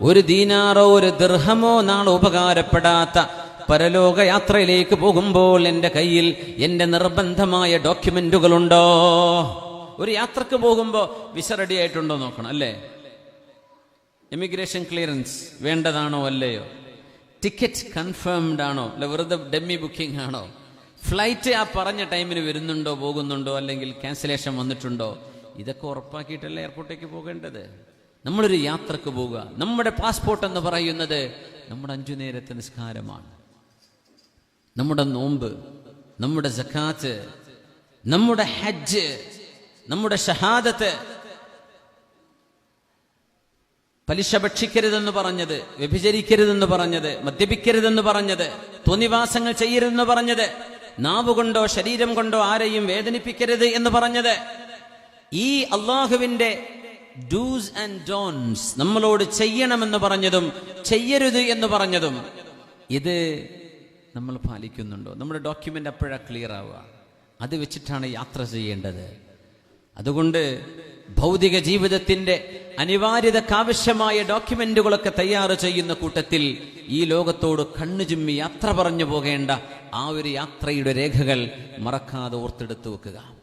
ഒരു ദീനാറോ ഒരു ദൃഹമോ നാളെ ഉപകാരപ്പെടാത്ത പരലോക യാത്രയിലേക്ക് പോകുമ്പോൾ എന്റെ കയ്യിൽ എന്റെ നിർബന്ധമായ ഡോക്യുമെന്റുകളുണ്ടോ ഒരു യാത്രയ്ക്ക് പോകുമ്പോൾ വിസ റെഡി ആയിട്ടുണ്ടോ നോക്കണം അല്ലേ? എമിഗ്രേഷൻ ക്ലിയറൻസ് വേണ്ടതാണോ അല്ലയോ? ടിക്കറ്റ് കൺഫേംഡ് ആണോ? അല്ല വെറുതെ ഡെമ്മി ബുക്കിംഗ് ആണോ? ഫ്ലൈറ്റ് ആ പറഞ്ഞ ടൈമിന് വരുന്നുണ്ടോ പോകുന്നുണ്ടോ അല്ലെങ്കിൽ ക്യാൻസലേഷൻ വന്നിട്ടുണ്ടോ? ഇതൊക്കെ ഉറപ്പാക്കിയിട്ടല്ലേ എയർപോർട്ടേക്ക് പോകേണ്ടത്? നമ്മളൊരു യാത്രയ്ക്ക് പോവുക. നമ്മുടെ പാസ്പോർട്ട് എന്ന് പറയുന്നത് നമ്മുടെ അഞ്ചു നേരത്തെ നിസ്കാരമാണ്. നമ്മുടെ നോമ്പ് നമ്മുടെ സക്കാത്ത് നമ്മുടെ ഹജ്ജ് നമ്മുടെ ഷഹാദത്ത്. പലിശ ഭക്ഷിക്കരുതെന്ന് പറഞ്ഞത് വ്യഭിചരിക്കരുതെന്ന് പറഞ്ഞത് മദ്യപിക്കരുതെന്ന് പറഞ്ഞത് തോന്നിവാസങ്ങൾ ചെയ്യരുതെന്ന് പറഞ്ഞത് നാവ് കൊണ്ടോ ശരീരം കൊണ്ടോ ആരെയും വേദനിപ്പിക്കരുത് എന്ന് പറഞ്ഞത് ഈ അള്ളാഹുവിന്റെ ഡൂസ് ആൻഡ് ഡോൺസ് നമ്മളോട് ചെയ്യണമെന്ന് പറഞ്ഞതും ചെയ്യരുത് എന്ന് പറഞ്ഞതും. ഇത് നമ്മൾ പാലിക്കുന്നുണ്ടോ? നമ്മുടെ ഡോക്യുമെന്റ് അപ്പോഴാണ് ക്ലിയർ ആവുക. അത് വെച്ചിട്ടാണ് യാത്ര ചെയ്യേണ്ടത്. അതുകൊണ്ട് ഭൗതിക ജീവിതത്തിന്റെ അനിവാര്യതക്കാവശ്യമായ ഡോക്യുമെന്റുകളൊക്കെ തയ്യാറ് ചെയ്യുന്ന കൂട്ടത്തിൽ ഈ ലോകത്തോട് കണ്ണു ചിമ്മി യാത്ര പറഞ്ഞു പോകേണ്ട ആ ഒരു യാത്രയുടെ രേഖകൾ മറക്കാതെ ഓർത്തെടുത്തു വെക്കുക.